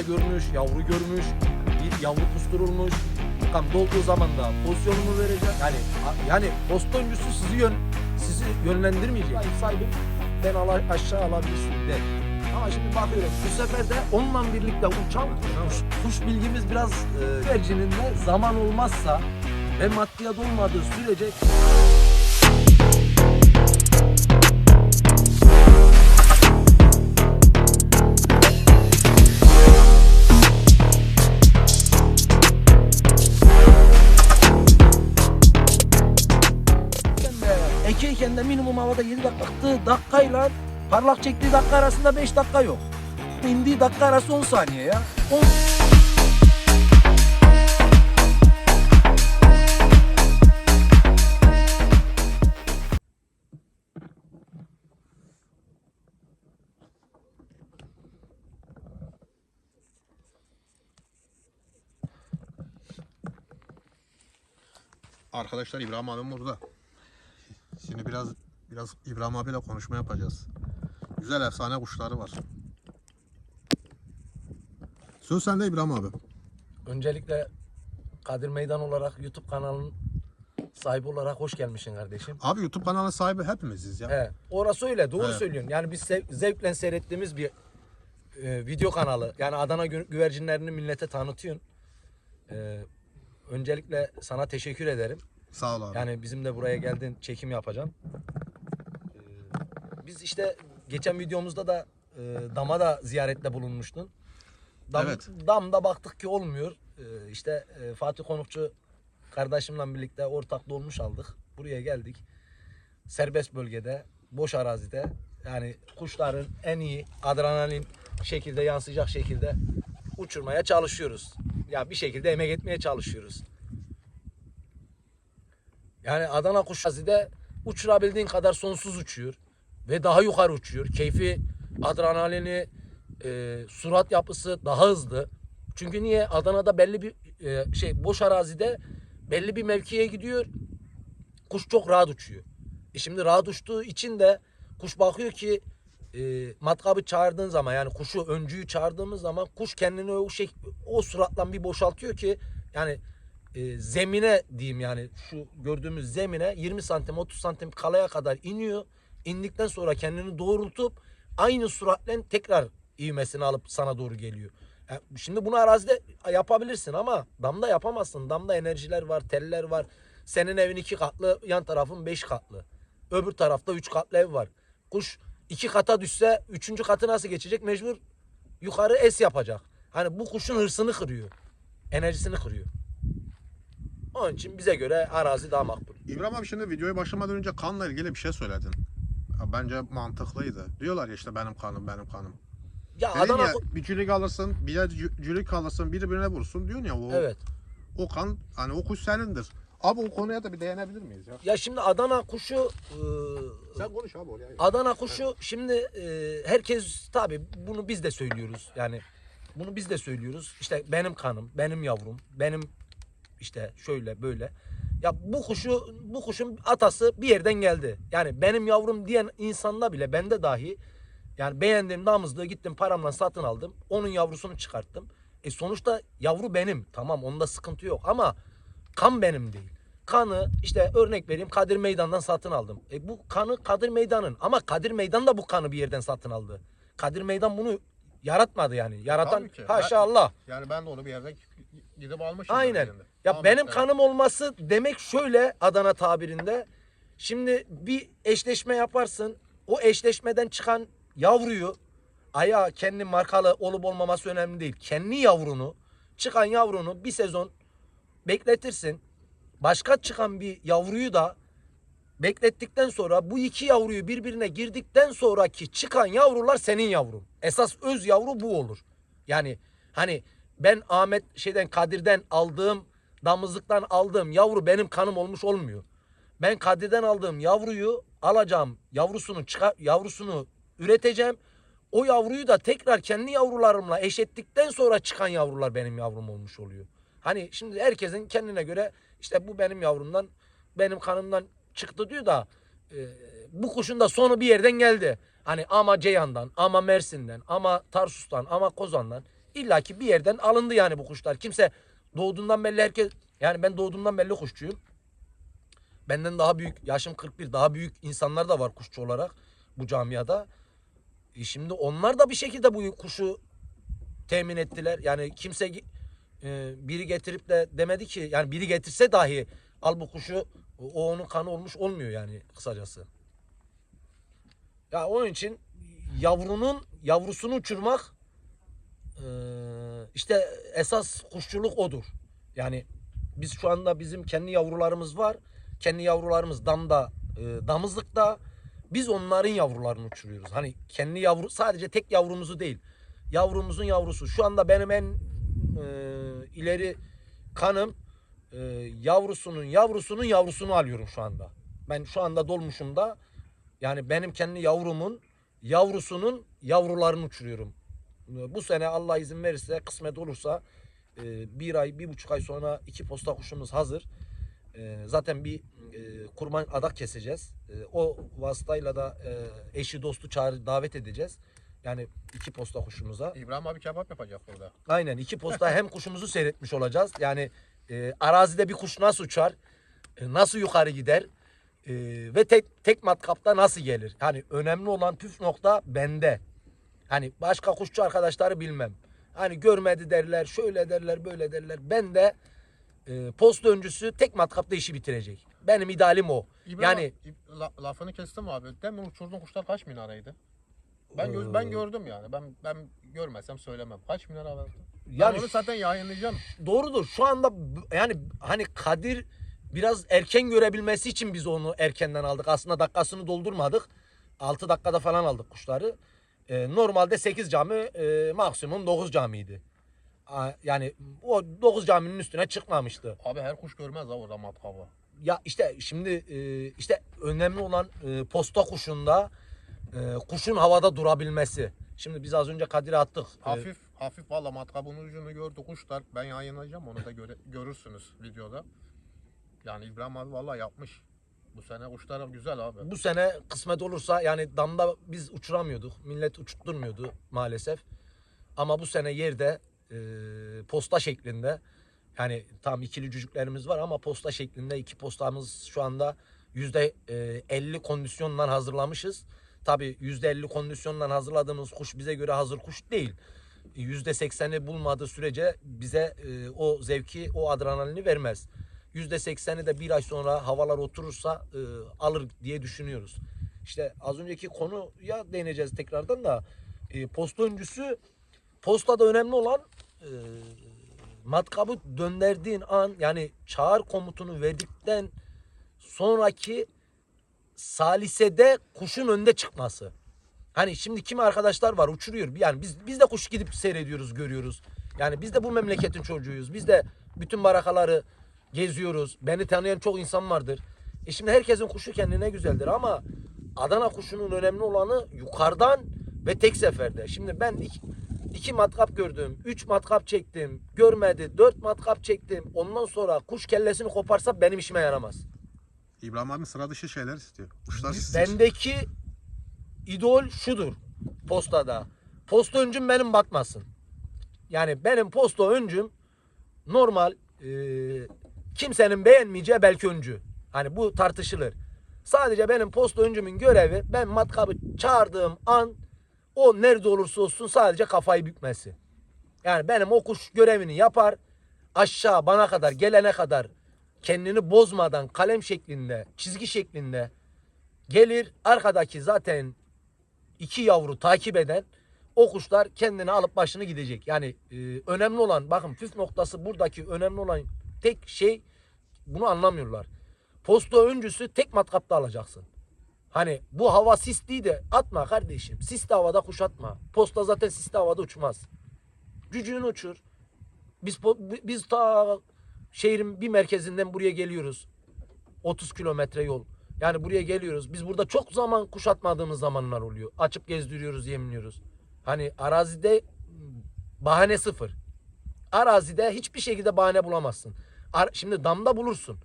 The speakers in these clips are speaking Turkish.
yumurta görmüş, yavru görmüş, bir yavru kusturulmuş. Tam dolduğu zaman da pozisyonunu verecek. Yani yani posta oyuncusu sizi yön sizi yönlendirmeyecek. Sahibi ben ala, aşağı alabilirsin de. Ama şimdi bakıyorum bu sefer de onunla birlikte uçan kuş, kuş bilgimiz biraz e, güvercininde zaman olmazsa ve maddiyat olmadığı sürece de minimum havada 7 dakika attığı dakikayla parlak çektiği dakika arasında 5 dakika yok. İndiği dakika arası 10 saniye ya. 10 Arkadaşlar İbrahim abim burada. Şimdi biraz biraz İbrahim abiyle konuşma yapacağız. Güzel efsane kuşları var. Söz sende İbrahim abi. Öncelikle Kadir Meydan olarak YouTube kanalının sahibi olarak hoş gelmişsin kardeşim. Abi YouTube kanalı sahibi hepimiziz ya. He, orası öyle doğru Evet. söylüyorsun. Yani biz zevkle seyrettiğimiz bir e, video kanalı. Yani Adana gü- güvercinlerini millete tanıtıyorsun. E, öncelikle sana teşekkür ederim. Sağ ol abi. Yani bizim de buraya geldin çekim yapacaksın. Ee, biz işte geçen videomuzda da e, dama da ziyarette bulunmuştun. Dam, Evet. Damda baktık ki olmuyor. Ee, işte e, Fatih Konukçu kardeşimle birlikte ortak dolmuş aldık. Buraya geldik. Serbest bölgede, boş arazide yani kuşların en iyi adrenalin şekilde yansıyacak şekilde uçurmaya çalışıyoruz. Ya bir şekilde emek etmeye çalışıyoruz. Yani Adana kuş azide uçurabildiğin kadar sonsuz uçuyor ve daha yukarı uçuyor. Keyfi, adrenalini, e, surat yapısı daha hızlı. Çünkü niye? Adana'da belli bir e, şey boş arazide belli bir mevkiye gidiyor. Kuş çok rahat uçuyor. E şimdi rahat uçtuğu için de kuş bakıyor ki e, matkabı çağırdığın zaman yani kuşu öncüyü çağırdığımız zaman kuş kendini o şey o suratla bir boşaltıyor ki yani e, zemine diyeyim yani şu gördüğümüz zemine 20 santim 30 santim kalaya kadar iniyor. İndikten sonra kendini doğrultup aynı suratla tekrar ivmesini alıp sana doğru geliyor. Yani şimdi bunu arazide yapabilirsin ama damda yapamazsın. Damda enerjiler var, teller var. Senin evin iki katlı, yan tarafın beş katlı. Öbür tarafta üç katlı ev var. Kuş iki kata düşse üçüncü katı nasıl geçecek? Mecbur yukarı es yapacak. Hani bu kuşun hırsını kırıyor. Enerjisini kırıyor. Onun için bize göre arazi daha makbul. İbrahim abi şimdi videoya başlamadan önce kanla ilgili bir şey söyledin. Bence mantıklıydı. Diyorlar ya işte benim kanım benim kanım. Ya Dedin Adana ya bir cülük alırsın, bir de cü- cülük alırsın, birbirine vursun diyorsun ya o, Evet. o kan hani o kuş senindir. Abi o konuya da bir değinebilir miyiz ya? Ya şimdi Adana kuşu e, Sen konuş abi oraya. Adana kuşu şimdi e, herkes tabi bunu biz de söylüyoruz. Yani bunu biz de söylüyoruz. İşte benim kanım, benim yavrum, benim işte şöyle böyle. Ya bu kuşu bu kuşun atası bir yerden geldi. Yani benim yavrum diyen insanda bile bende dahi yani beğendiğim damızlığı gittim paramla satın aldım. Onun yavrusunu çıkarttım. E sonuçta yavru benim. Tamam onda sıkıntı yok ama kan benim değil. Kanı işte örnek vereyim Kadir Meydan'dan satın aldım. E bu kanı Kadir Meydan'ın ama Kadir Meydan da bu kanı bir yerden satın aldı. Kadir Meydan bunu yaratmadı yani. Yaratan haşa Allah. Yani ben de onu bir yerden gidip almışım. Aynen. Ya Tamam, benim evet. kanım olması demek şöyle Adana tabirinde. Şimdi bir eşleşme yaparsın. O eşleşmeden çıkan yavruyu ayağı kendi markalı olup olmaması önemli değil. Kendi yavrunu çıkan yavrunu bir sezon bekletirsin. Başka çıkan bir yavruyu da beklettikten sonra bu iki yavruyu birbirine girdikten sonraki çıkan yavrular senin yavrun. Esas öz yavru bu olur. Yani hani ben Ahmet şeyden Kadir'den aldığım damızlıktan aldığım yavru benim kanım olmuş olmuyor. Ben Kadir'den aldığım yavruyu alacağım. Yavrusunu çıkar yavrusunu üreteceğim. O yavruyu da tekrar kendi yavrularımla eşettikten sonra çıkan yavrular benim yavrum olmuş oluyor. Hani şimdi herkesin kendine göre işte bu benim yavrumdan, benim kanımdan çıktı diyor da e, bu kuşun da sonu bir yerden geldi. Hani ama Ceyhan'dan, ama Mersin'den, ama Tarsus'tan, ama Kozan'dan. İlla ki bir yerden alındı yani bu kuşlar. Kimse doğduğundan belli herkes yani ben doğduğumdan belli kuşçuyum. Benden daha büyük yaşım 41 daha büyük insanlar da var kuşçu olarak bu camiada. E şimdi onlar da bir şekilde bu kuşu temin ettiler. Yani kimse e, biri getirip de demedi ki yani biri getirse dahi al bu kuşu o onun kanı olmuş olmuyor yani kısacası. Ya onun için yavrunun yavrusunu uçurmak işte esas kuşçuluk odur. Yani biz şu anda bizim kendi yavrularımız var. Kendi yavrularımız damda, e, damızlıkta. Biz onların yavrularını uçuruyoruz. Hani kendi yavru sadece tek yavrumuzu değil. Yavrumuzun yavrusu. Şu anda benim en e, ileri kanım e, yavrusunun yavrusunun yavrusunu alıyorum şu anda. Ben şu anda dolmuşumda yani benim kendi yavrumun yavrusunun yavrularını uçuruyorum. Bu sene Allah izin verirse kısmet olursa e, bir ay bir buçuk ay sonra iki posta kuşumuz hazır. E, zaten bir e, kurban adak keseceğiz. E, o vasıtayla da e, eşi dostu çağır davet edeceğiz. Yani iki posta kuşumuza. İbrahim abi kebap yapacak burada. Aynen iki posta hem kuşumuzu seyretmiş olacağız. Yani e, arazide bir kuş nasıl uçar, e, nasıl yukarı gider e, ve tek tek matkapta nasıl gelir. Hani önemli olan püf nokta bende. Hani başka kuşçu arkadaşları bilmem. Hani görmedi derler, şöyle derler, böyle derler. Ben de e, post öncüsü tek matkapta işi bitirecek. Benim idealim o. İbrahim Yani la- lafını kestim abi. Demin uçurduğun kuşlar kaç minareydi? Ben gö- ben gördüm yani. Ben ben görmesem söylemem. Kaç minara verdi? Yani ben onu zaten yayınlayacağım. doğrudur. Şu anda yani hani Kadir biraz erken görebilmesi için biz onu erkenden aldık. Aslında dakikasını doldurmadık. 6 dakikada falan aldık kuşları. Ee, normalde 8 cami e, maksimum 9 camiydi. A- Yani o 9 caminin üstüne çıkmamıştı. Abi her kuş görmez ha orada matkabı. Ya işte şimdi e, işte önemli olan e, posta kuşunda e, kuşun havada durabilmesi. Şimdi biz az önce Kadir'e attık. E, Hafif hafif valla matkabın ucunu gördü kuşlar. Ben yayınlayacağım onu da göre, görürsünüz videoda. Yani İbrahim abi valla yapmış. Bu sene kuşlar güzel abi. bu sene kısmet olursa yani damda biz uçuramıyorduk. Millet uçurtturmuyordu maalesef. Ama bu sene yerde e, posta şeklinde yani tam ikili cücüklerimiz var ama posta şeklinde iki postamız şu anda yüzde e, 50 kondisyonla hazırlamışız. Tabi yüzde 50 kondisyonla hazırladığımız kuş bize göre hazır kuş değil. Yüzde 80'i bulmadığı sürece bize e, o zevki, o adrenalini vermez. Yüzde 80'i de bir ay sonra havalar oturursa e, alır diye düşünüyoruz. İşte az önceki konuya değineceğiz tekrardan da e, posta öncüsü postada önemli olan e, matkabı döndürdüğün an yani çağır komutunu verdikten sonraki salisede kuşun önde çıkması. Hani şimdi kimi arkadaşlar var uçuruyor. Yani biz biz de kuş gidip seyrediyoruz, görüyoruz. Yani biz de bu memleketin çocuğuyuz. Biz de bütün barakaları geziyoruz. Beni tanıyan çok insan vardır. E şimdi herkesin kuşu kendine güzeldir ama Adana kuşunun önemli olanı yukarıdan ve tek seferde. Şimdi ben iki, iki matkap gördüm, üç matkap çektim, görmedi, dört matkap çektim. Ondan sonra kuş kellesini koparsa benim işime yaramaz. İbrahim abi sıra dışı şeyler istiyor. Kuşlar istiyor. Bendeki idol şudur postada. Posta öncüm benim batmasın. Yani benim posta öncüm normal e, kimsenin beğenmeyeceği belki öncü. Hani bu tartışılır. Sadece benim posta öncümün görevi ben matkabı çağırdığım an o nerede olursa olsun sadece kafayı bükmesi. Yani benim o kuş görevini yapar. Aşağı bana kadar gelene kadar kendini bozmadan kalem şeklinde, çizgi şeklinde gelir. Arkadaki zaten iki yavru takip eden o kendini alıp başını gidecek. Yani e, önemli olan bakın püf noktası buradaki önemli olan tek şey bunu anlamıyorlar. Posta öncüsü tek matkapta alacaksın. Hani bu hava sisli de atma kardeşim. Sisli havada kuş atma. Posta zaten sisli havada uçmaz. Cücüğünü uçur. Biz biz ta şehrin bir merkezinden buraya geliyoruz. 30 kilometre yol. Yani buraya geliyoruz. Biz burada çok zaman kuş atmadığımız zamanlar oluyor. Açıp gezdiriyoruz, yemliyoruz. Hani arazide bahane sıfır. Arazide hiçbir şekilde bahane bulamazsın. Şimdi damda bulursun.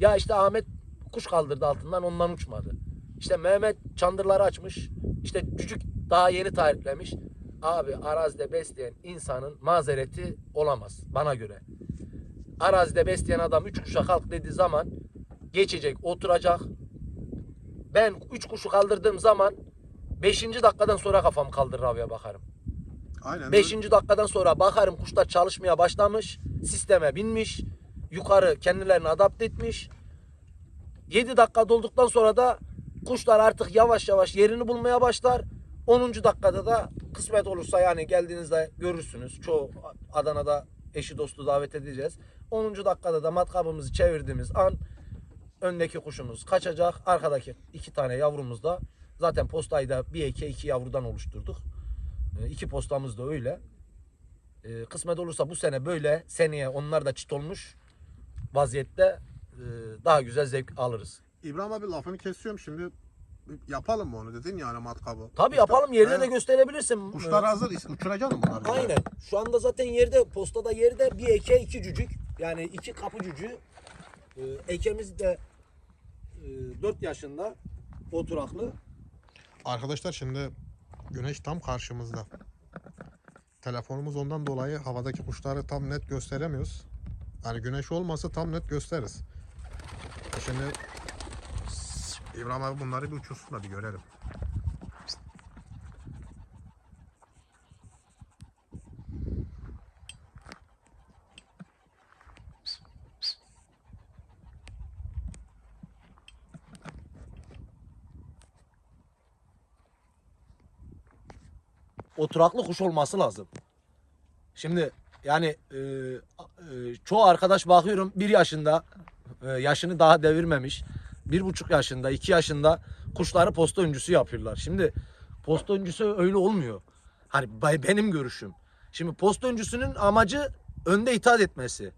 Ya işte Ahmet kuş kaldırdı altından ondan uçmadı. İşte Mehmet çandırları açmış. İşte cücük daha yeni tariflemiş. Abi arazide besleyen insanın mazereti olamaz bana göre. Arazide besleyen adam üç kuşa kalk dediği zaman geçecek, oturacak. Ben üç kuşu kaldırdığım zaman beşinci dakikadan sonra kafam kaldırır abiye bakarım. Aynen. Beşinci dakikadan sonra bakarım kuşlar çalışmaya başlamış, sisteme binmiş, yukarı kendilerini adapte etmiş. 7 dakika dolduktan sonra da kuşlar artık yavaş yavaş yerini bulmaya başlar. 10. dakikada da kısmet olursa yani geldiğinizde görürsünüz. Çoğu Adana'da eşi dostu davet edeceğiz. 10. dakikada da matkabımızı çevirdiğimiz an öndeki kuşumuz kaçacak. Arkadaki iki tane yavrumuz da zaten postayı da bir eke iki yavrudan oluşturduk. E, iki postamız da öyle. E, kısmet olursa bu sene böyle seneye onlar da çit olmuş vaziyette e, daha güzel zevk alırız. İbrahim abi lafını kesiyorum şimdi. Yapalım mı onu dedin yani matkabı. Tabii yapalım yerine de gösterebilirsin. Kuşlar hazır. Uçuracaksın mı bunları? Aynen. Şu anda zaten yerde postada yerde bir eke iki cücük. Yani iki kapı cücüğü. E, ekemiz de e, 4 yaşında oturaklı. Arkadaşlar şimdi güneş tam karşımızda. Telefonumuz ondan dolayı havadaki kuşları tam net gösteremiyoruz. Yani güneş olmasa tam net gösteririz. Şimdi İbrahim abi bunları bir uçursun da bir görelim. oturaklı kuş olması lazım. Şimdi yani e, e, çoğu arkadaş bakıyorum bir yaşında e, yaşını daha devirmemiş. Bir buçuk yaşında, iki yaşında kuşları posta öncüsü yapıyorlar. Şimdi posta öncüsü öyle olmuyor. Hani benim görüşüm. Şimdi posta öncüsünün amacı önde itaat etmesi.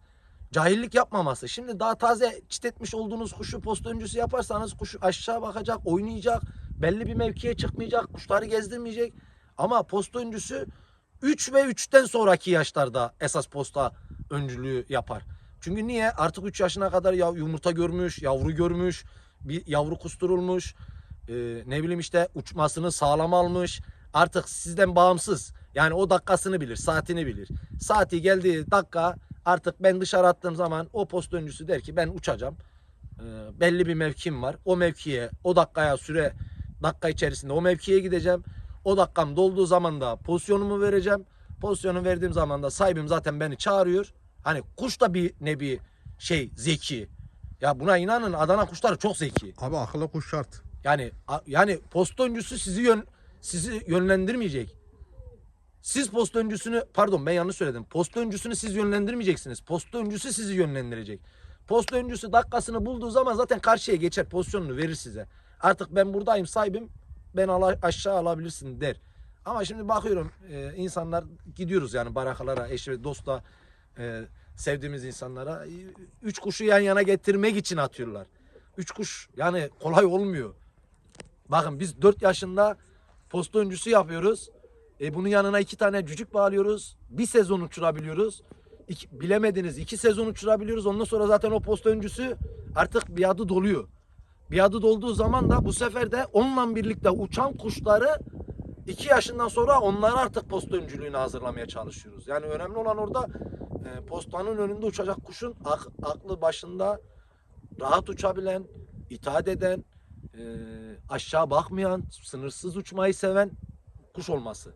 Cahillik yapmaması. Şimdi daha taze çit etmiş olduğunuz kuşu posta öncüsü yaparsanız kuş aşağı bakacak, oynayacak, belli bir mevkiye çıkmayacak, kuşları gezdirmeyecek. Ama posta öncüsü 3 ve 3'ten sonraki yaşlarda esas posta öncülüğü yapar. Çünkü niye? Artık 3 yaşına kadar ya yumurta görmüş, yavru görmüş, bir yavru kusturulmuş. e, ne bileyim işte uçmasını sağlam almış. Artık sizden bağımsız. Yani o dakikasını bilir, saatini bilir. Saati geldiği dakika artık ben dışarı attığım zaman o posta öncüsü der ki ben uçacağım. E, belli bir mevkim var. O mevkiye, o dakikaya süre dakika içerisinde o mevkiye gideceğim. O dakikam dolduğu zaman da pozisyonumu vereceğim. Pozisyonu verdiğim zaman da sahibim zaten beni çağırıyor. Hani kuş da bir nevi şey zeki. Ya buna inanın Adana kuşları çok zeki. Abi akıllı kuş şart. Yani yani posta öncüsü sizi yön sizi yönlendirmeyecek. Siz posta öncüsünü pardon ben yanlış söyledim. Posta öncüsünü siz yönlendirmeyeceksiniz. Posta öncüsü sizi yönlendirecek. Posta öncüsü dakikasını bulduğu zaman zaten karşıya geçer pozisyonunu verir size. Artık ben buradayım sahibim ben ala- aşağı alabilirsin der. Ama şimdi bakıyorum e, insanlar gidiyoruz yani barakalara, eş ve dostla e, sevdiğimiz insanlara e, üç kuşu yan yana getirmek için atıyorlar. Üç kuş yani kolay olmuyor. Bakın biz 4 yaşında posta öncüsü yapıyoruz. E, bunun yanına iki tane cücük bağlıyoruz. Bir sezon uçurabiliyoruz. İki, bilemediniz iki sezon uçurabiliyoruz. Ondan sonra zaten o posta öncüsü artık bir adı doluyor. Bir adı dolduğu zaman da bu sefer de onunla birlikte uçan kuşları iki yaşından sonra onları artık posta öncülüğüne hazırlamaya çalışıyoruz. Yani önemli olan orada e, postanın önünde uçacak kuşun ak- aklı başında rahat uçabilen, itaat eden, e, aşağı bakmayan, sınırsız uçmayı seven kuş olması.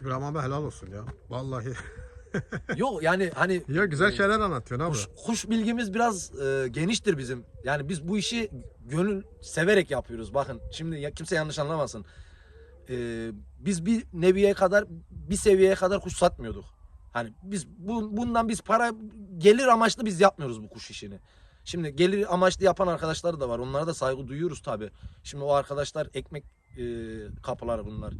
İbrahim abi helal olsun ya. Vallahi. Yok yani hani ya güzel şeyler anlatıyorsun abi. kuş, kuş bilgimiz biraz e, geniştir bizim. Yani biz bu işi gönül severek yapıyoruz. Bakın şimdi ya, kimse yanlış anlamasın. E, biz bir neviye kadar bir seviyeye kadar kuş satmıyorduk. Hani biz bu, bundan biz para gelir amaçlı biz yapmıyoruz bu kuş işini. Şimdi gelir amaçlı yapan arkadaşlar da var. Onlara da saygı duyuyoruz tabi. Şimdi o arkadaşlar ekmek e, kapıları bunlar.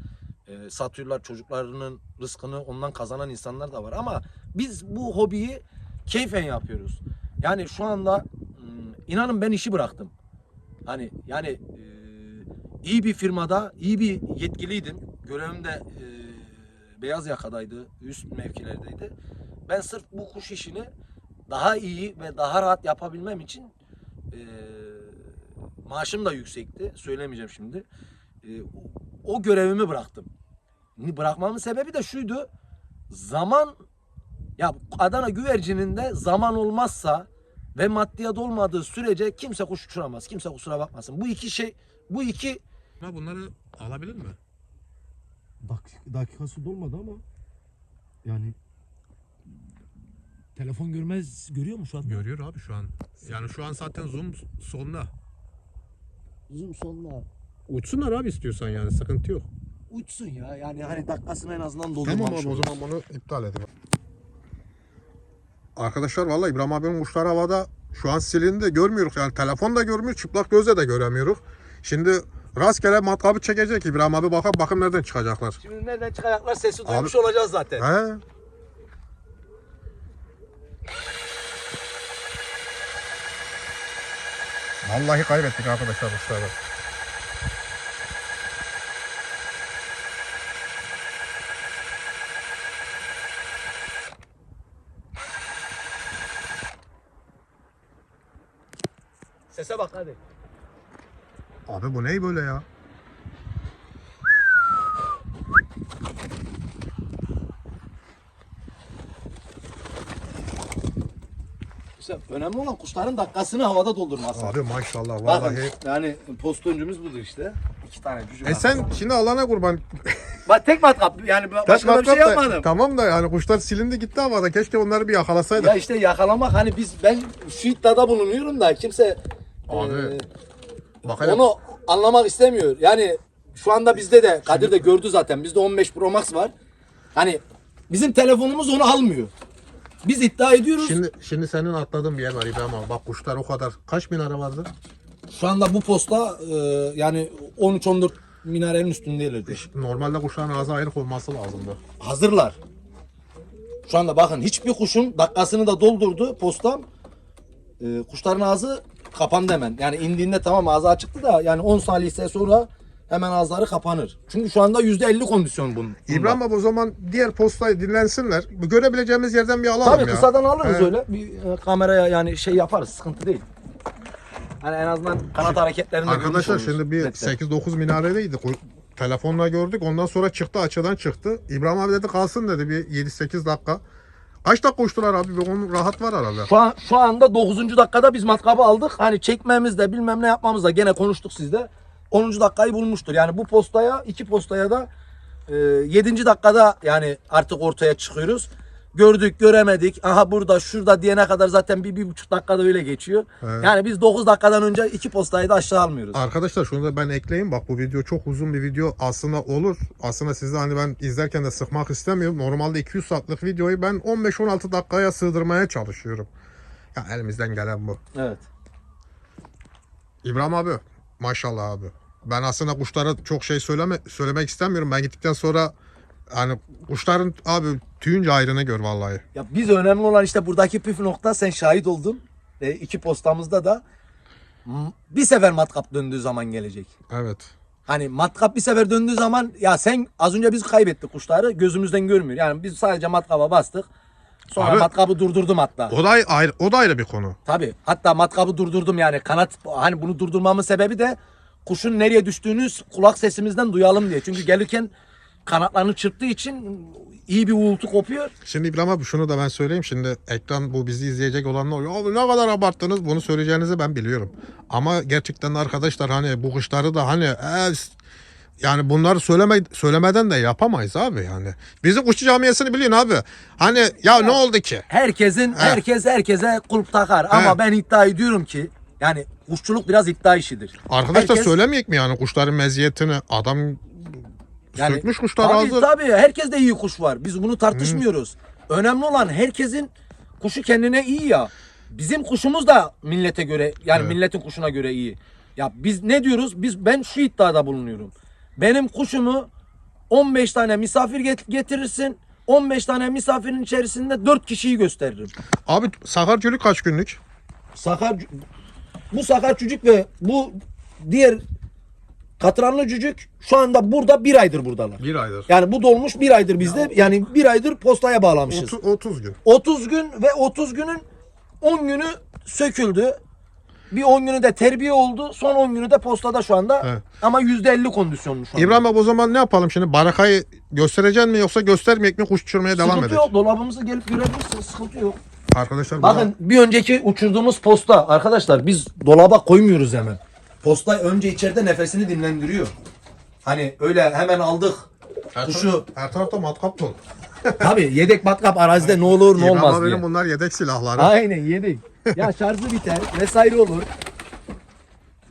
E, satıyorlar çocuklarının rızkını ondan kazanan insanlar da var. Ama biz bu hobiyi keyfen yapıyoruz. Yani şu anda hmm, inanın ben işi bıraktım. Hani yani e, iyi bir firmada iyi bir yetkiliydim. Görevimde e, beyaz yakadaydı, üst mevkilerdeydi. Ben sırf bu kuş işini daha iyi ve daha rahat yapabilmem için e, maaşım da yüksekti. Söylemeyeceğim şimdi. E, o, görevimi bıraktım. bırakmamın sebebi de şuydu. Zaman ya Adana güvercininde zaman olmazsa ve maddiyat olmadığı sürece kimse kuş uçuramaz. Kimse kusura bakmasın. Bu iki şey bu iki Ama bunları alabilir mi? Dak- dakikası dolmadı ama yani telefon görmez görüyor mu şu an? Görüyor abi şu an. Yani şu an zaten zoom sonuna. Zoom sonuna Uçsunlar abi istiyorsan yani sıkıntı yok. uçsun ya yani hani dakikasını en azından Tamam doldurmamış abi o olur. zaman bunu iptal edeyim. Arkadaşlar vallahi İbrahim abinin kuşları havada şu an silindi görmüyoruz yani telefon da görmüyor çıplak gözle de göremiyoruz. Şimdi rastgele matkabı çekecek İbrahim abi bakın bakın nereden çıkacaklar. şimdi nereden çıkacaklar sesi Abi- duymuş olacağız zaten. He? Vallahi kaybettik arkadaşlar kuşları. Sese bak hadi. Abi bu ney böyle ya? İşte önemli olan kuşların dakikasını havada doldurması. Abi maşallah Bakın vallahi. yani postoncumuz budur işte. İki tane cücük. E var. sen şimdi Allah'ına kurban. Bak tek matkap yani başka Taş da bir şey matkap da- yapmadım. Tamam da yani kuşlar silindi gitti havada. Keşke onları bir yakalasaydık. Ya işte yakalamak hani biz ben şu iddiada bulunuyorum da kimse Abi, Bak hele. onu anlamak istemiyor. Yani şu anda bizde de Kadir de gördü zaten. Bizde 15 Pro Max var. Hani bizim telefonumuz onu almıyor. Biz iddia ediyoruz. Şimdi şimdi senin atladığın bir yer var İbrahim abi. Bak kuşlar o kadar. Kaç minare vardı? Şu anda bu posta eee, yani 13-14 minarenin üstündelerdi. Normalde kuşların ağzı ayrık olması lazımdı. Hazırlar. Şu anda bakın hiçbir kuşun dakikasını da doldurdu postam. Eee, kuşların ağzı kapandı hemen. Yani indiğinde tamam ağzı açıktı da yani 10 saniye sonra hemen ağızları kapanır. Çünkü şu anda %50 kondisyon bunun. İbrahim abi o zaman diğer postayı dinlensinler. Görebileceğimiz yerden bir alalım Tabii ya. kısadan alırız He. öyle. Bir e, kameraya yani şey yaparız. Sıkıntı değil. Hani en azından kanat hareketlerini Arkadaşlar şimdi bir Netle. 8-9 minaredeydi. Telefonla gördük. Ondan sonra çıktı açıdan çıktı. İbrahim abi dedi kalsın dedi bir 7-8 dakika. Kaç dakika uçtular abi? Onun rahat var arada. Şu, an, şu anda 9. dakikada biz matkabı aldık. Hani çekmemizde bilmem ne yapmamızda gene konuştuk sizde. 10. dakikayı bulmuştur. Yani bu postaya iki postaya da e, 7. dakikada yani artık ortaya çıkıyoruz. Gördük göremedik. Aha burada şurada diyene kadar zaten bir, bir buçuk dakikada öyle geçiyor. Evet. Yani biz 9 dakikadan önce iki postayı da aşağı almıyoruz. Arkadaşlar şunu da ben ekleyeyim. Bak bu video çok uzun bir video aslında olur. Aslında sizi hani ben izlerken de sıkmak istemiyorum. Normalde 200 saatlik videoyu ben 15-16 dakikaya sığdırmaya çalışıyorum. Ya elimizden gelen bu. Evet. İbrahim abi maşallah abi. Ben aslında kuşlara çok şey söyleme söylemek istemiyorum. Ben gittikten sonra hani kuşların abi tüyünce ayrını gör vallahi. Ya biz önemli olan işte buradaki püf nokta sen şahit oldun. E, iki postamızda da bir sefer matkap döndüğü zaman gelecek. Evet. Hani matkap bir sefer döndüğü zaman ya sen az önce biz kaybettik kuşları gözümüzden görmüyor. Yani biz sadece matkaba bastık. Sonra Abi- matkabı durdurdum hatta. O da ayrı, o da ayrı bir konu. Tabii. Hatta matkabı durdurdum yani kanat hani bunu durdurmamın sebebi de kuşun nereye düştüğünü kulak sesimizden duyalım diye. Çünkü gelirken kanatlarını çırptığı için iyi bir uğultu kopuyor. Şimdi İbrahim abi şunu da ben söyleyeyim. Şimdi ekran bu bizi izleyecek olanlar. Abi ne kadar abarttınız bunu söyleyeceğinizi ben biliyorum. Ama gerçekten arkadaşlar hani bu kuşları da hani e, yani bunları söyleme, söylemeden de yapamayız abi yani. Bizim kuşçu camiasını biliyorsun abi. Hani ya, ne oldu ki? Herkesin He. herkes herkese kulp takar ama He. ben iddia ediyorum ki yani kuşçuluk biraz iddia işidir. Arkadaşlar Herkes- söylemeyek mi yani kuşların meziyetini? Adam Yani- sökmüş kuşlar Tabii ağzı. tabii herkes de iyi kuş var. Biz bunu tartışmıyoruz. Önemli olan herkesin kuşu kendine iyi ya. Bizim kuşumuz da millete göre yani Evet. milletin kuşuna göre iyi. Ya biz ne diyoruz? Biz ben şu iddiada bulunuyorum. Benim kuşumu 15 tane misafir get- getirirsin. 15 tane misafirin içerisinde 4 kişiyi gösteririm. Abi sakarcülük kaç günlük? Sakar bu sakar çocuk ve bu diğer katranlı cücük şu anda burada bir aydır buradalar. Bir aydır. Yani bu dolmuş bir aydır bizde. Yani bir aydır postaya bağlamışız. 30, 30 gün. 30 gün ve 30 günün 10 günü söküldü. Bir 10 günü de terbiye oldu. Son 10 günü de postada şu anda. Evet. Ama %50 kondisyonlu şu anda. İbrahim abi o zaman ne yapalım şimdi? Barakayı göstereceksin mi yoksa göstermeyek mi kuş uçurmaya devam Sıkıntı edelim? yok. Dolabımızı gelip görebilirsiniz. Sıkıntı yok. Arkadaşlar Bakın bir önceki uçurduğumuz posta arkadaşlar biz dolaba koymuyoruz hemen. Posta önce içeride nefesini dinlendiriyor. Hani öyle hemen aldık. her, Kuşu her tarafta matkap dolu. tabii yedek matkap arazide ne olur ne olmaz diye. bunlar yedek silahları. Aynen yedik. Ya şarjı biter vesaire olur.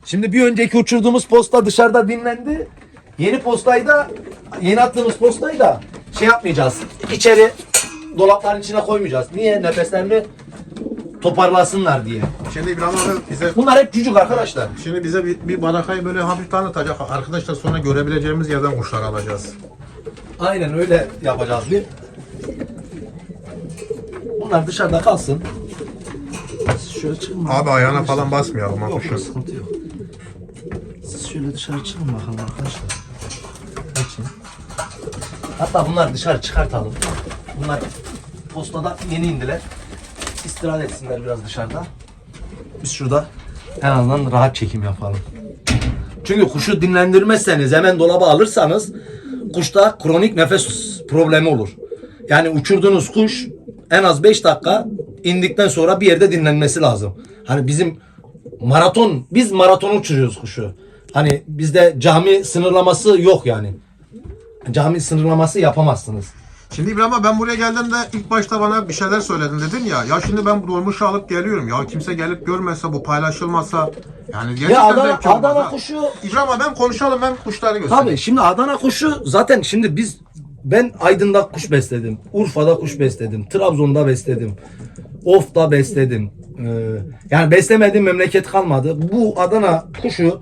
Şimdi bir önceki uçurduğumuz posta dışarıda dinlendi. Yeni postayı da yeni attığımız postayı da şey yapmayacağız. İçeri dolapların içine koymayacağız. Niye? Nefeslerini toparlasınlar diye. Şimdi İbrahim abi bize Bunlar hep cücük arkadaşlar. Şimdi bize bir, bir barakayı böyle hafif tanıtacak. Arkadaşlar sonra görebileceğimiz yerden kuşlar alacağız. Aynen öyle yapacağız bir. Bunlar dışarıda kalsın. Siz şöyle çıkın. bakalım. Abi ayağına falan basmayalım ha Yok kuşun. yok sıkıntı yok. Siz şöyle dışarı çıkın bakalım arkadaşlar. Geçin. Hatta bunlar dışarı çıkartalım. Bunlar postada yeni indiler. İstirahat etsinler biraz dışarıda. Biz şurada en azından rahat çekim yapalım. Çünkü kuşu dinlendirmezseniz hemen dolaba alırsanız kuşta kronik nefes problemi olur. Yani uçurduğunuz kuş en az 5 dakika indikten sonra bir yerde dinlenmesi lazım. Hani bizim maraton biz maraton uçuruyoruz kuşu. Hani bizde cami sınırlaması yok yani. Cami sınırlaması yapamazsınız. Şimdi İbrahim abi ben buraya geldiğimde ilk başta bana bir şeyler söyledin dedin ya. Ya şimdi ben bu dolmuşu alıp geliyorum. Ya kimse gelip görmezse bu paylaşılmazsa. Yani gerçekten Ya Adana, zevk olmaz Adana ha. kuşu İbrahim abi ben konuşalım ben kuşları göstereyim. Tabii şimdi Adana kuşu zaten şimdi biz ben Aydın'da kuş besledim. Urfa'da kuş besledim. Trabzon'da besledim. Of'ta besledim. Ee, yani beslemediğim memleket kalmadı. Bu Adana kuşu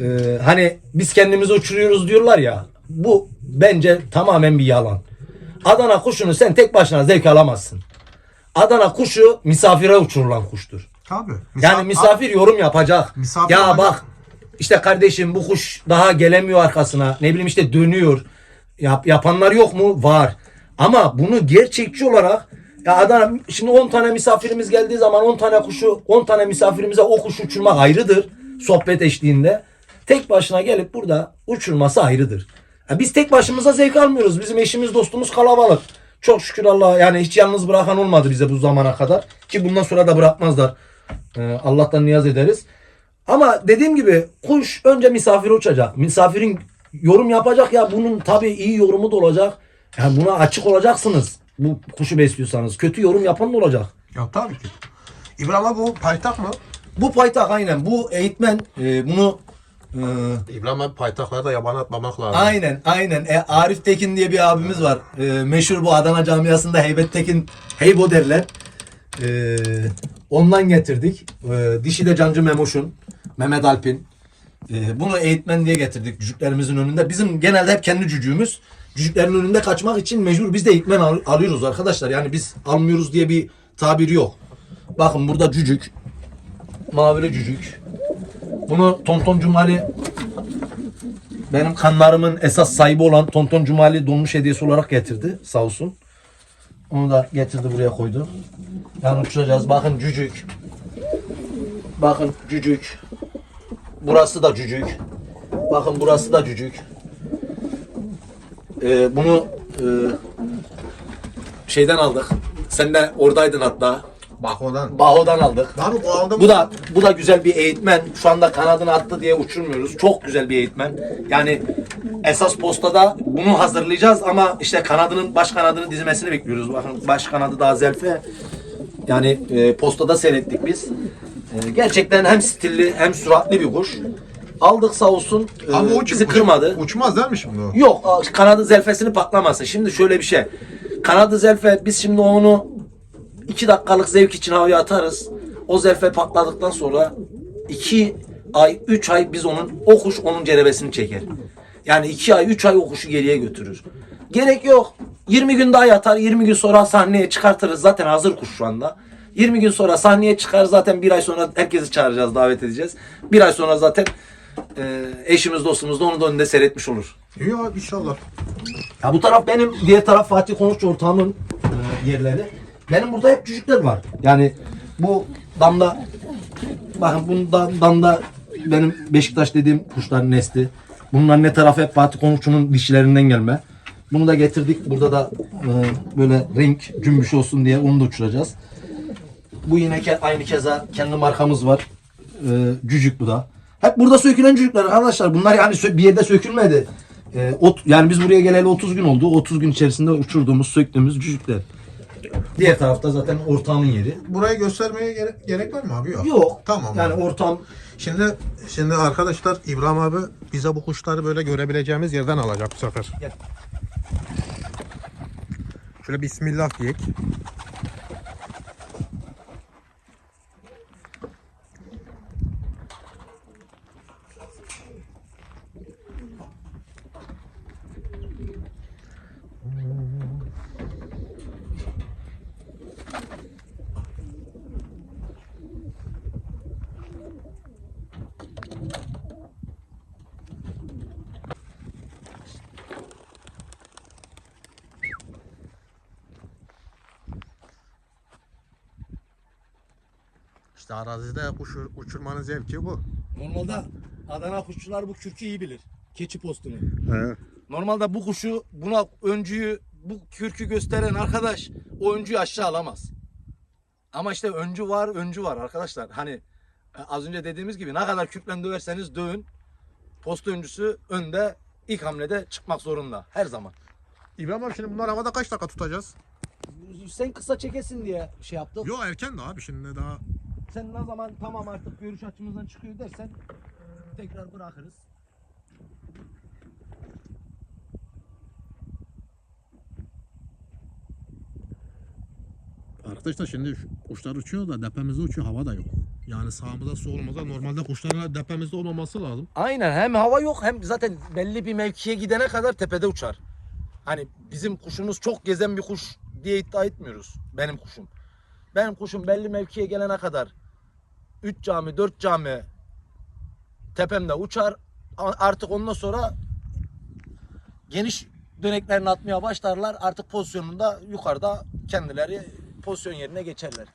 e, hani biz kendimizi uçuruyoruz diyorlar ya. Bu bence tamamen bir yalan. Adana kuşunu sen tek başına zevk alamazsın. Adana kuşu misafire uçurulan kuştur. Tabii. Yani misafir yorum yapacak. Misafir ya olacak. bak işte kardeşim bu kuş daha gelemiyor arkasına. Ne bileyim işte dönüyor. Yap, yapanlar yok mu? Var. Ama bunu gerçekçi olarak ya Adana şimdi 10 tane misafirimiz geldiği zaman 10 tane kuşu 10 tane misafirimize o kuşu uçurmak ayrıdır. Sohbet eşliğinde. Tek başına gelip burada uçurması ayrıdır. Ya biz tek başımıza zevk almıyoruz. Bizim eşimiz dostumuz kalabalık. Çok şükür Allah yani hiç yalnız bırakan olmadı bize bu zamana kadar. Ki bundan sonra da bırakmazlar. Ee, Allah'tan niyaz ederiz. Ama dediğim gibi kuş önce misafire uçacak. Misafirin yorum yapacak ya bunun tabii iyi yorumu da olacak. Yani buna açık olacaksınız. Bu kuşu besliyorsanız. Kötü yorum yapan da olacak. Ya tabii ki. İbrahim abi bu paytak mı? Bu paytak aynen. Bu eğitmen e, bunu e, İbrahim abi paytakları da yaban atmamak lazım. aynen aynen. E, Arif Tekin diye bir abimiz var. E, meşhur bu Adana camiasında Heybet Tekin Heybo derler. E, ondan getirdik. E, dişi de Cancı Memoş'un. Mehmet Alp'in. E, bunu eğitmen diye getirdik cücüklerimizin önünde. Bizim genelde hep kendi cücüğümüz. Cücüklerin önünde kaçmak için mecbur biz de eğitmen al- alıyoruz arkadaşlar. Yani biz almıyoruz diye bir tabir yok. Bakın burada cücük. Mavili cücük. Bunu Tonton Cumali benim kanlarımın esas sahibi olan Tonton Cumali donmuş hediyesi olarak getirdi sağ olsun. Onu da getirdi buraya koydu. Yani uçuracağız. Bakın cücük. Bakın cücük. Burası da cücük. Bakın burası da cücük. Ee, bunu e, şeyden aldık. Sen de oradaydın hatta. Bak odan. Baho'dan aldık. Abi bu aldım. Bu da bu da güzel bir eğitmen. Şu anda kanadını attı diye uçurmuyoruz. Çok güzel bir eğitmen. Yani esas postada bunu hazırlayacağız ama işte kanadının baş kanadını dizmesini bekliyoruz. Bakın baş kanadı daha zelfe. Yani e, postada seyrettik biz. E, gerçekten hem stilli hem süratli bir kuş. Aldık sağ olsun. E, Ama uç, bizi uç- kırmadı. Uçmaz değil mi şimdi o? Yok a- kanadı zelfesini patlamasın. Şimdi şöyle bir şey. Kanadı zelfe biz şimdi onu 2 dakikalık zevk için havaya atarız. O zelfe patladıktan sonra 2 ay 3 ay biz onun o kuş onun cerebesini çeker. Yani 2 ay 3 ay o kuşu geriye götürür. Gerek yok. 20 gün daha yatar. 20 gün sonra sahneye çıkartırız. Zaten hazır kuş şu anda. 20 gün sonra sahneye çıkar. Zaten bir ay sonra herkesi çağıracağız, davet edeceğiz. Bir ay sonra zaten e, eşimiz dostumuz da onu da önünde seyretmiş olur. İyi abi inşallah. Ya bu taraf benim, diğer taraf Fatih Konukçu ortağımın e, yerleri. Benim burada hep cücükler var. Yani bu damda bakın bundan da benim Beşiktaş dediğim kuşların nesli. Bunlar ne tarafı hep Fatih Konukçu'nun dişilerinden gelme. Bunu da getirdik. Burada da e, böyle renk cümbüş olsun diye onu da uçuracağız. Bu yine ke- aynı keza kendi markamız var. E, cücük bu da. Hep burada sökülen cücükler arkadaşlar. Bunlar yani bir yerde sökülmedi. E, ot, yani biz buraya geleli 30 gün oldu. 30 gün içerisinde uçurduğumuz, söktüğümüz cücükler. Diğer tarafta zaten ortağımın yeri. Burayı göstermeye gerek, gerek var mı abi? Yok. Yok. Tamam Yani abi. ortam Şimdi şimdi arkadaşlar İbrahim abi bize bu kuşları böyle görebileceğimiz yerden alacak bu sefer. Gel. Şöyle bismillah diyek. İşte arazide kuş uçurmanın zevki bu. Normalde Adana kuşçular bu kürkü iyi bilir. Keçi postunu. He. Normalde bu kuşu buna öncüyü bu kürkü gösteren arkadaş o öncüyü aşağı alamaz. Ama işte öncü var, öncü var arkadaşlar. Hani e, az önce dediğimiz gibi ne kadar kürkle döverseniz dövün. Posta öncüsü önde ilk hamlede çıkmak zorunda her zaman. İbrahim abi şimdi bunlar havada kaç dakika tutacağız? Sen kısa çekesin diye şey yaptık. Yok erken de abi şimdi daha. Sen ne zaman tamam artık görüş açımızdan çıkıyor dersen tekrar bırakırız. Arkadaşlar şimdi kuşlar uçuyor da depemizde uçuyor hava da yok. Yani sağımıza solumuza normalde kuşların depemizde olmaması lazım. Aynen hem hava yok hem zaten belli bir mevkiye gidene kadar tepede uçar. Hani bizim kuşumuz çok gezen bir kuş diye iddia etmiyoruz. Benim kuşum. Benim kuşum belli mevkiye gelene kadar 3 cami 4 cami tepemde uçar. Artık ondan sonra geniş döneklerini atmaya başlarlar. Artık pozisyonunda yukarıda kendileri pozisyon yerine geçerler.